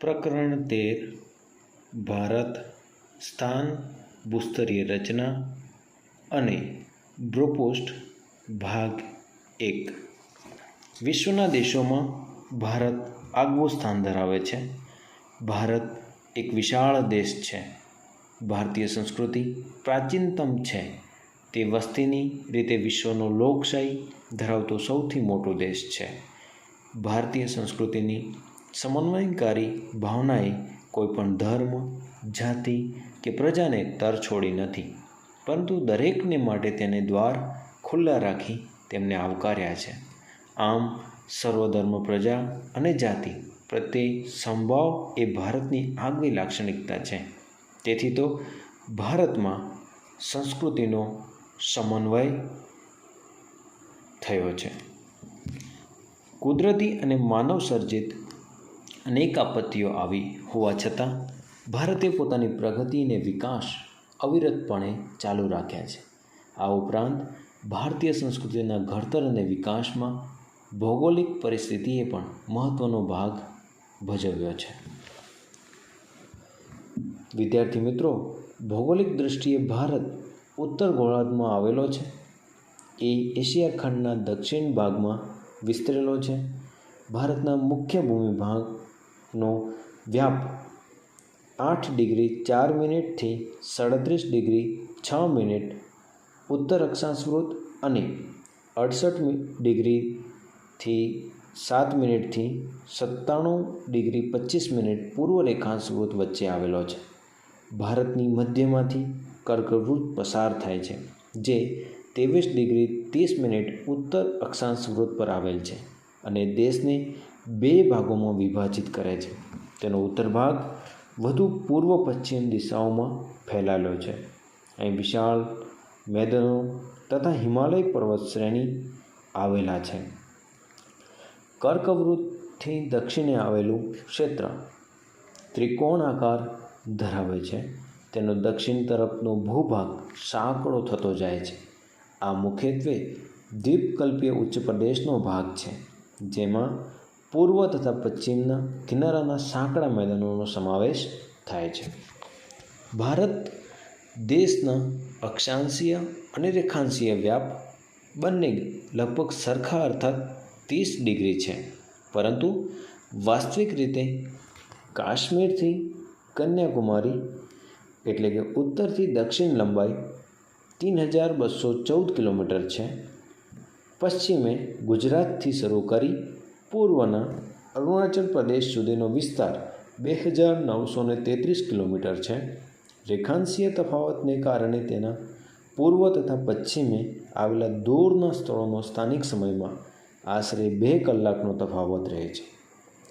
પ્રકરણ તેર, ભારત, સ્થાન, ભૂસ્તરીય રચના અને બ્રોપોસ્ટ, ભાગ એક. વિશ્વના દેશોમાં ભારત આગવું સ્થાન ધરાવે છે. ભારત એક વિશાળ દેશ છે. ભારતીય સંસ્કૃતિ પ્રાચીનતમ છે. તે વસ્તીની રીતે વિશ્વનો લોકશાહી ધરાવતો સૌથી મોટો દેશ છે. ભારતીય સંસ્કૃતિની સમન્વયકારી ભાવનાએ કોઈપણ ધર્મ, જાતિ કે પ્રજાને તર છોડી નથી, પરંતુ દરેકને માટે તેને દ્વાર ખુલ્લા રાખી તેમને આવકાર્યા છે. આમ, સર્વધર્મ પ્રજા અને જાતિ પ્રત્યે સંભાવ એ ભારતની આગવી લાક્ષણિકતા છે. તેથી તો ભારતમાં સંસ્કૃતિનો સમન્વય થયો છે. કુદરતી અને માનવ સર્જિત અનેક આપત્તિઓ આવી હોવા છતાં ભારતે પોતાની પ્રગતિ અને વિકાસ અવિરતપણે ચાલુ રાખ્યા છે. આ ઉપરાંત ભારતીય સંસ્કૃતિના ઘડતર અને વિકાસમાં ભૌગોલિક પરિસ્થિતિએ પણ મહત્ત્વનો ભાગ ભજવ્યો છે. વિદ્યાર્થી મિત્રો, ભૌગોલિક દૃષ્ટિએ ભારત ઉત્તર ગોળાર્ધમાં આવેલો છે. એ એશિયા ખંડના દક્ષિણ ભાગમાં વિસ્તરેલો છે. ભારતના મુખ્ય ભૂમિભાગનો વ્યાપ આઠ ડિગ્રી ચાર મિનિટથી સાડત્રીસ ડિગ્રી છ મિનિટ ઉત્તર અક્ષાંશવૃત્ત અને અડસઠ ડિગ્રીથી સાત મિનિટથી સત્તાણું ડિગ્રી પચીસ મિનિટ પૂર્વ રેખાંશવૃત્ત વચ્ચે આવેલો છે. ભારતની મધ્યમાંથી કર્કવૃત્ત પસાર થાય છે, જે ત્રેવીસ ડિગ્રી ત્રીસ મિનિટ ઉત્તર અક્ષાંશવૃત્ત પર આવેલ છે અને દેશને બે ભાગોમાં વિભાજિત કરે છે. તેનો ઉત્તર ભાગ વધુ પૂર્વ પશ્ચિમ દિશાઓમાં ફેલાયેલો છે. અહીં વિશાળ મેદાનો તથા હિમાલય પર્વત શ્રેણી આવેલા છે. કર્કવૃતથી દક્ષિણે આવેલું ક્ષેત્ર ત્રિકોણાકાર ધરાવે છે. તેનો દક્ષિણ તરફનો ભૂભાગ સાંકડો થતો જાય છે. આ મુખ્યત્વે દ્વીપકલ્પીય ઉચ્ચ પ્રદેશનો ભાગ છે, જેમાં પૂર્વ તથા પશ્ચિમના કિનારાના સાંકડા મેદાનોનો સમાવેશ થાય છે. ભારત દેશના અક્ષાંશીય અને રેખાંશીય વ્યાપ બંને લગભગ સરખા અર્થાત ત્રીસ ડિગ્રી છે. પરંતુ વાસ્તવિક રીતે કાશ્મીરથી કન્યાકુમારી એટલે કે ઉત્તરથી દક્ષિણ લંબાઈ તીન હજાર બસો ચૌદ કિલોમીટર છે. પશ્ચિમે ગુજરાતથી શરૂ કરી પૂર્વના અરુણાચલ પ્રદેશ સુધીનો વિસ્તાર બે હજાર નવસો ને તેત્રીસ કિલોમીટર છે. રેખાંશીય તફાવતને કારણે તેના પૂર્વ તથા પશ્ચિમે આવેલા દૂરના સ્થળોનો સ્થાનિક સમયમાં આશરે બે કલાકનો તફાવત રહે છે.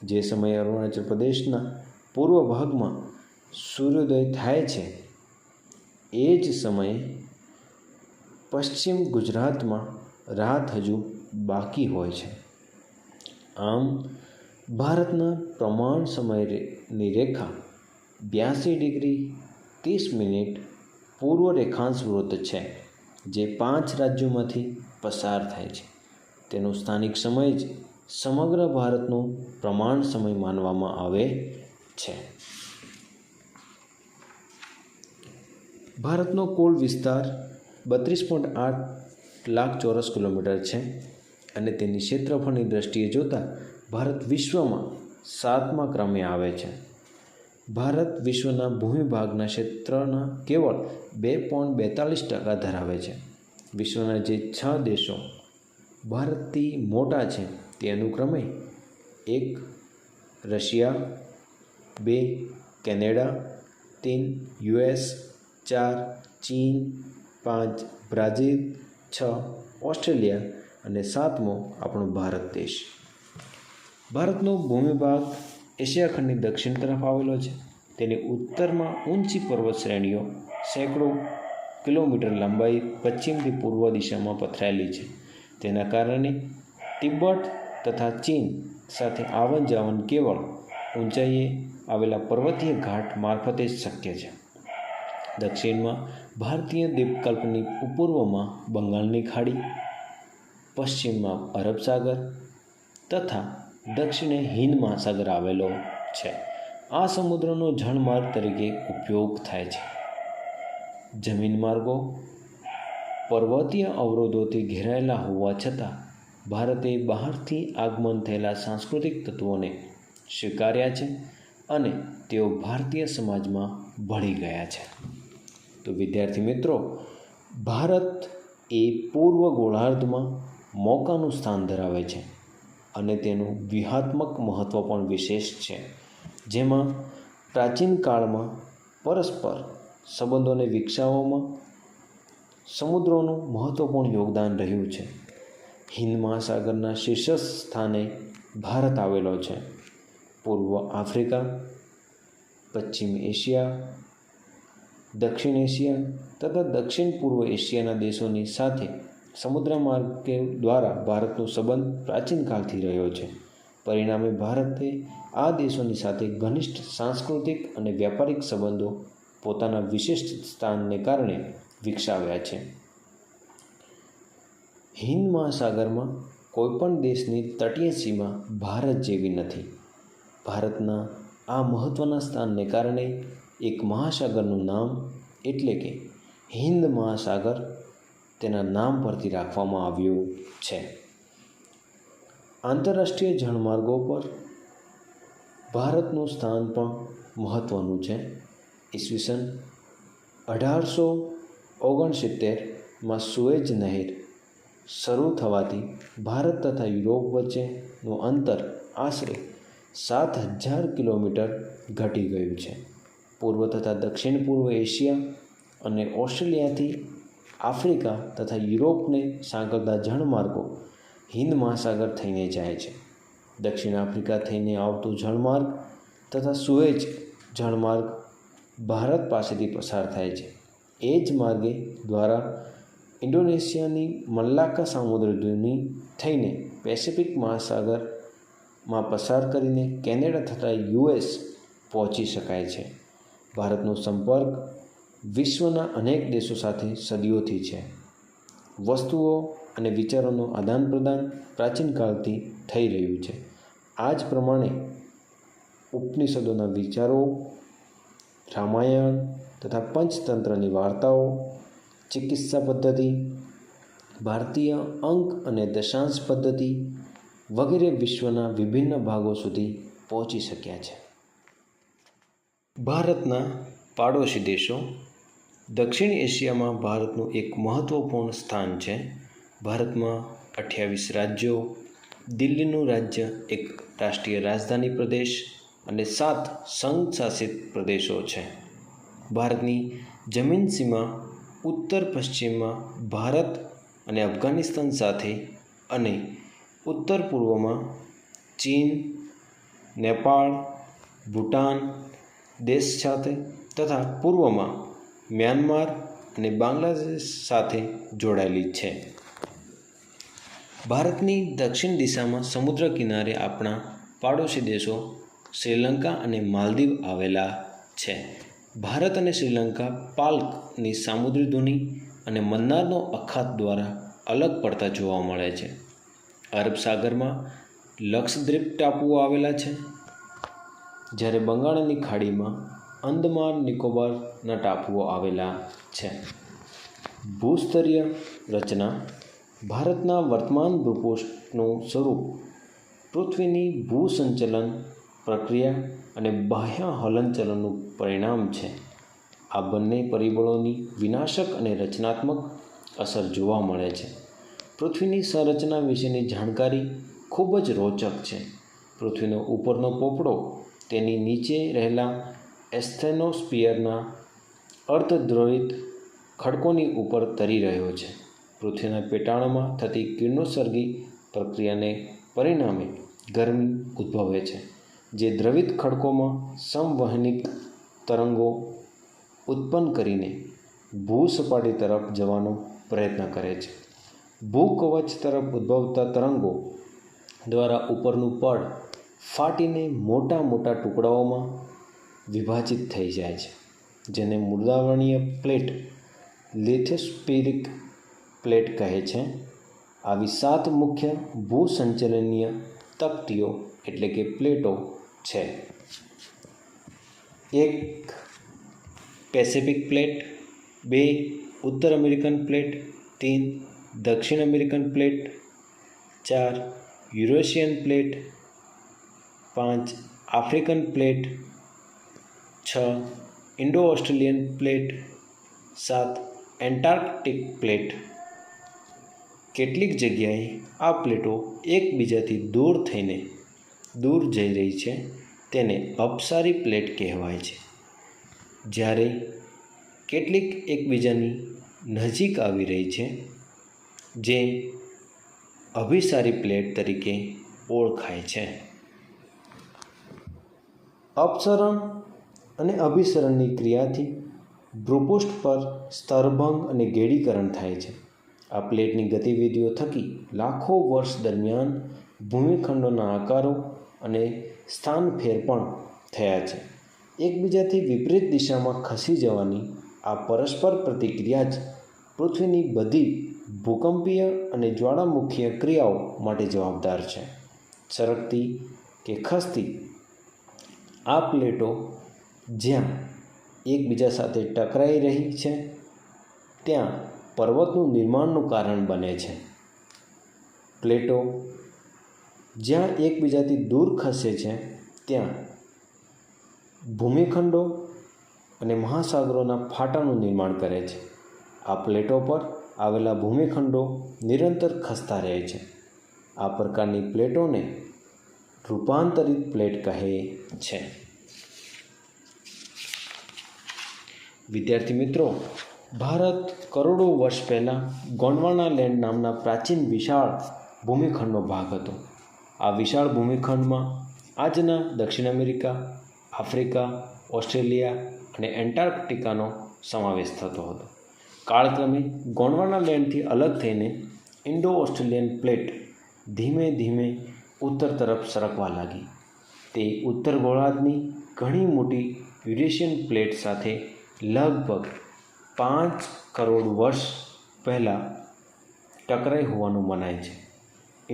જે સમયે અરુણાચલ પ્રદેશના પૂર્વ ભાગમાં સૂર્યોદય થાય છે, એ જ સમયે પશ્ચિમ ગુજરાતમાં રાત હજુ બાકી હોય છે. આમ, ભારતના પ્રમાણ સમયની રેખા બ્યાસી ડિગ્રી ત્રીસ મિનિટ પૂર્વ રેખાંશ વૃત્ત છે, જે પાંચ રાજ્યોમાંથી પસાર થાય છે. તેનો સ્થાનિક સમય જ સમગ્ર ભારતનો પ્રમાણ સમય માનવામાં આવે છે. ભારતનો કુલ વિસ્તાર બત્રીસ પોઈન્ટ આઠ લાખ ચોરસ કિલોમીટર છે. અને તેની ક્ષેત્રફળની દ્રષ્ટિએ જોતાં ભારત વિશ્વમાં સાતમા ક્રમે આવે છે. ભારત વિશ્વના ભૂમિભાગના ક્ષેત્રના કેવળ બે પોઈન્ટ બેતાલીસ ટકા ધરાવે છે. વિશ્વના જે છ દેશો ભારતથી મોટા છે તે અનુક્રમે એક રશિયા, બે કેનેડા तीन યુએસ, ચાર ચીન, પાંચ બ્રાઝિલ, છ ઓસ્ટ્રેલિયા અને સાતમો આપણો ભારત દેશ. ભારતનો ભૂમિભાગ એશિયા ખંડની દક્ષિણ તરફ આવેલો છે. તેની ઉત્તરમાં ઊંચી પર્વત શ્રેણીઓ સેંકડો કિલોમીટર લંબાઈ પશ્ચિમથી પૂર્વ દિશામાં પથરાયેલી છે. તેના કારણે તિબ્બત તથા ચીન સાથે આવન જાવન કેવળ ઊંચાઈએ આવેલા પર્વતીય ઘાટ મારફતે જ શક્ય છે. દક્ષિણમાં ભારતીય દ્વીપકલ્પની પૂર્વમાં બંગાળની ખાડી પશ્ચિમમાં અરબ સાગર તથા દક્ષિણે હિન્દ મહાસાગર આવેલો છે. આ સમુદ્રનો જળમાર્ગ તરીકે ઉપયોગ થાય છે. જમીન માર્ગો પર્વતીય અવરોધોથી ઘેરાયેલા હોવા છતાં ભારતે બહારથી આગમન થયેલા સાંસ્કૃતિક તત્વોને સ્વીકાર્યા છે અને તેઓ ભારતીય સમાજમાં ભળી ગયા છે. તો વિદ્યાર્થી મિત્રો, ભારત એ પૂર્વ ગોળાર્ધમાં મોકાનું સ્થાન ધરાવે છે અને તેનું વ્યૂહાત્મક મહત્ત્વ પણ વિશેષ છે. જેમાં પ્રાચીન કાળમાં પરસ્પર સંબંધોને વિકસાવવામાં સમુદ્રોનું મહત્ત્વપૂર્ણ યોગદાન રહ્યું છે. હિન્દ મહાસાગરના શીર્ષ સ્થાને ભારત આવેલો છે. પૂર્વ આફ્રિકા, પશ્ચિમ એશિયા, દક્ષિણ એશિયા તથા દક્ષિણ પૂર્વ એશિયાના દેશોની સાથે સમુદ્ર માર્ગે દ્વારા ભારતનો સંબંધ પ્રાચીન કાળથી રહ્યો છે. પરિણામે ભારતે આ દેશોની સાથે ઘનિષ્ઠ સાંસ્કૃતિક અને વ્યાપારિક સંબંધો પોતાના વિશિષ્ટ સ્થાનને કારણે વિકસાવ્યા છે. હિન્દ મહાસાગરમાં કોઈપણ દેશની તટીય સીમા ભારત જેવી નથી. ભારતના આ મહત્ત્વના સ્થાનને કારણે એક મહાસાગરનું નામ એટલે કે હિન્દ મહાસાગર તેના નામ પરથી રાખવામાં આવ્યું છે. આંતરરાષ્ટ્રીય જળમાર્ગો પર ભારતનું સ્થાન પણ મહત્ત્વનું છે. ઈસવીસન અઢારસો ઓગણસિત્તેરમાં સુએજ નહેર શરૂ થવાથી ભારત તથા યુરોપ વચ્ચેનું અંતર આશરે સાત હજાર કિલોમીટર ઘટી ગયું છે. પૂર્વ તથા દક્ષિણ પૂર્વ એશિયા અને ઓસ્ટ્રેલિયાથી આફ્રિકા તથા યુરોપને સાંકળતા જળમાર્ગો હિન્દ મહાસાગર થઈને જાય છે. દક્ષિણ આફ્રિકા થઈને આવતો જળમાર્ગ તથા સુએજ જળમાર્ગ ભારત પાસેથી પસાર થાય છે. એ જ માર્ગે દ્વારા ઇન્ડોનેશિયાની મલ્લાકા સામુદ્રધુની થઈને પેસિફિક મહાસાગરમાં પસાર કરીને કેનેડા તથા યુએસ પહોંચી શકાય છે. ભારતનો સંપર્ક વિશ્વના અનેક દેશો સાથે સદીઓથી છે. વસ્તુઓ અને વિચારોનું આદાન પ્રદાન પ્રાચીન કાળથી થઈ રહ્યું છે. આ જ પ્રમાણે ઉપનિષદોના વિચારો, રામાયણ તથા પંચતંત્રની વાર્તાઓ, ચિકિત્સા પદ્ધતિ, ભારતીય અંક અને દશાંશ પદ્ધતિ વગેરે વિશ્વના વિભિન્ન ભાગો સુધી પહોંચી શક્યા છે. ભારતના પાડોશી દેશો દક્ષિણ એશિયામાં ભારતનું એક મહત્ત્વપૂર્ણ સ્થાન છે. ભારતમાં અઠ્યાવીસ રાજ્યો, દિલ્હીનું રાજ્ય એક રાષ્ટ્રીય રાજધાની પ્રદેશ અને સાત સંઘ શાસિત પ્રદેશો છે. ભારતની જમીન સીમા ઉત્તર પશ્ચિમમાં ભારત અને અફઘાનિસ્તાન સાથે અને ઉત્તર પૂર્વમાં ચીન, નેપાળ, ભૂટાન દેશ સાથે તથા પૂર્વમાં મ્યાનમાર અને બાંગ્લાદેશ સાથે જોડાયેલી છે. ભારતની દક્ષિણ દિશામાં સમુદ્ર કિનારે આપણા પાડોશી દેશો શ્રીલંકા અને માલદીવ આવેલા છે. ભારત અને શ્રીલંકા પાલ્કની સામુદ્રી ધુની અને મન્નારનો અખાત દ્વારા અલગ પડતા જોવા મળે છે. અરબ સાગરમાં લક્ષદ્વીપ ટાપુઓ આવેલા છે. જ્યારે બંગાળની ખાડીમાં અંદમાન નિકોબારના ટાપુઓ આવેલા છે. ભૂસ્તરીય રચના. ભારતના વર્તમાન ભૂપૃષ્ઠનું સ્વરૂપ. પૃથ્વીની ભૂસંચલન પ્રક્રિયા અને બાહ્ય હલનચલનનું પરિણામ છે. આ બંને પરિબળોની વિનાશક અને રચનાત્મક અસર જોવા મળે છે. પૃથ્વીની સંરચના વિશેની જાણકારી ખૂબ જ રોચક છે. પૃથ્વીનો ઉપરનો પોપડો તેની નીચે રહેલા એસ્થેનોસ્પિયરના અર્ધદ્રવિત ખડકોની ઉપર તરી રહ્યો છે. પૃથ્વીના પેટાળમાં થતી કિરણોત્સર્ગી પ્રક્રિયાને પરિણામે ગરમી ઉદ્ભવે છે, જે દ્રવિત ખડકોમાં સંવહનિક તરંગો ઉત્પન્ન કરીને ભૂસપાટી તરફ જવાનો પ્રયત્ન કરે છે. ભૂકવચ તરફ ઉદ્ભવતા તરંગો દ્વારા ઉપરનું પડ ફાટીને મોટા મોટા ટુકડાઓમાં વિભાજિત થઈ જાય છે, જેને મૃદાવરણીય પ્લેટ લિથોસ્ફિરિક પ્લેટ કહે છે. આવી સાત મુખ્ય ભૂસંચલનીય તકતીઓ એટલે કે પ્લેટો છે. એક, પેસિફિક પ્લેટ. બે, ઉત્તર અમેરિકન પ્લેટ. તીન દક્ષિણ અમેરિકન પ્લેટ. ચાર, યુરેશિયન પ્લેટ. પાંચ, આફ્રિકન પ્લેટ. છ ઇન્ડો ઓસ્ટ્રેલિયન પ્લેટ સાત, એન્ટાર્કટિક પ્લેટ. કેટલીક જગ્યાએ આ પ્લેટો એકબીજાથી દૂર થઈને દૂર જઈ રહી છે, તેને અપસારી પ્લેટ કહેવાય છે. જ્યારે કેટલીક એકબીજાની નજીક આવી રહી છે, જે અભિસારી પ્લેટ તરીકે ઓળખાય છે. અપસરણ અને અભિસરણની ક્રિયાથી ભ્રુપુષ્ઠ પર સ્તરભંગ અને ગેડીકરણ થાય છે. આ પ્લેટની ગતિવિધિઓ થકી લાખો વર્ષ દરમિયાન ભૂમિખંડોના આકારો અને સ્થાનફેર પણ થયા છે. એકબીજાથી વિપરીત દિશામાં ખસી જવાની આ પરસ્પર પ્રતિક્રિયા જ પૃથ્વીની બધી ભૂકંપીય અને જ્વાળામુખીય ક્રિયાઓ માટે જવાબદાર છે. સરકતી કે ખસતી આ પ્લેટો જ્યાં એકબીજા સાથે ટકરાઈ રહી છે, ત્યાં પર્વતનું નિર્માણનું કારણ બને છે. પ્લેટો જ્યાં એકબીજાથી દૂર ખસે છે, ત્યાં ભૂમિખંડો અને મહાસાગરોના ફાટાનું નિર્માણ કરે છે. આ પ્લેટો પર આવેલા ભૂમિખંડો નિરંતર ખસતા રહે છે. આ પ્રકારની પ્લેટોને રૂપાંતરિત પ્લેટ કહે છે. વિદ્યાર્થી મિત્રો, ભારત કરોડો વર્ષ પહેલાં ગોંડવાના લેન્ડ નામના પ્રાચીન વિશાળ ભૂમિખંડનો ભાગ હતો. આ વિશાળ ભૂમિખંડમાં આજના દક્ષિણ અમેરિકા, આફ્રિકા, ઓસ્ટ્રેલિયા અને એન્ટાર્કટિકાનો સમાવેશ થતો હતો. કાળક્રમે ગોંડવાના લેન્ડથી અલગ થઈને ઇન્ડો ઓસ્ટ્રેલિયન પ્લેટ ધીમે ધીમે ઉત્તર તરફ સરકવા લાગી. તે ઉત્તર ગોળાર્ધની ઘણી મોટી યુરેશિયન પ્લેટ સાથે લગભગ પાંચ કરોડ વર્ષ પહેલાં ટકરાઈ હોવાનું મનાય છે.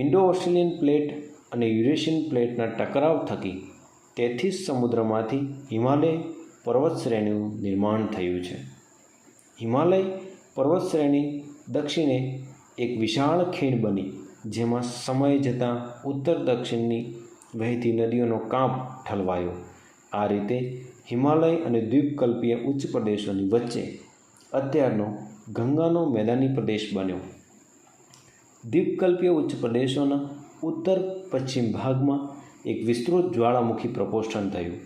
ઇન્ડો ઓસ્ટ્રેલિયન પ્લેટ અને યુરેશિયન પ્લેટના ટકરાવ થકી તેથીસ સમુદ્રમાંથી હિમાલય પર્વત શ્રેણીનું નિર્માણ થયું છે. હિમાલય પર્વત શ્રેણી દક્ષિણે એક વિશાળ ખીણ બની, જેમાં સમય જતાં ઉત્તર દક્ષિણની વહેતી નદીઓનો કાંપ ઠલવાયો. આ રીતે હિમાલય અને દ્વીપકલ્પીય ઉચ્ચ પ્રદેશોની વચ્ચે અત્યારનો ગંગાનો મેદાની પ્રદેશ બન્યો. દ્વીપકલ્પીય ઉચ્ચ પ્રદેશોના ઉત્તર પશ્ચિમ ભાગમાં એક વિસ્તૃત જ્વાળામુખી પ્રપોષણ થયું,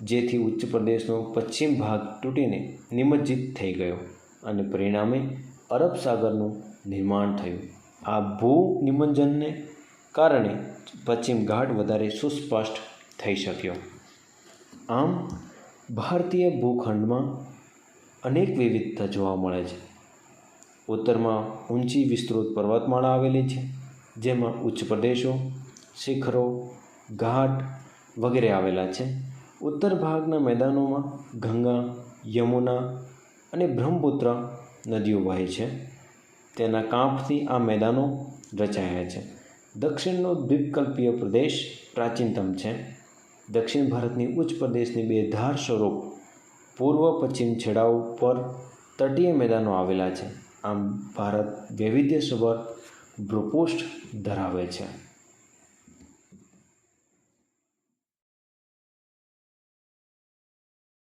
જેથી ઉચ્ચ પ્રદેશનો પશ્ચિમ ભાગ તૂટીને નિમજ્જિત થઈ ગયો અને પરિણામે અરબ સાગરનું નિર્માણ થયું. આ ભૂ નિમજ્જનને કારણે પશ્ચિમ ઘાટ વધારે સુસ્પષ્ટ થઈ શક્યો. આમ ભારતીય ભૂખંડમાં અનેક વિવિધતા જોવા મળે છે. ઉત્તરમાં ઊંચી વિસ્તૃત પર્વતમાળા આવેલી છે, જેમાં ઉચ્ચ પ્રદેશો, શિખરો, ઘાટ વગેરે આવેલા છે. ઉત્તર ભાગના મેદાનોમાં ગંગા, યમુના અને બ્રહ્મપુત્ર નદીઓ વહે છે. તેના કાંપથી આ મેદાનો રચાયા છે. દક્ષિણનો દ્વીપકલ્પીય પ્રદેશ પ્રાચીનતમ છે. દક્ષિણ ભારતની ઉચ્ચ પ્રદેશની બે ધાર સ્વરૂપ પૂર્વ પશ્ચિમ છેડાઓ પર તટીય મેદાનો આવેલા છે. આમ ભારત વૈવિધ્યસભર ભૂપૃષ્ઠ ધરાવે છે.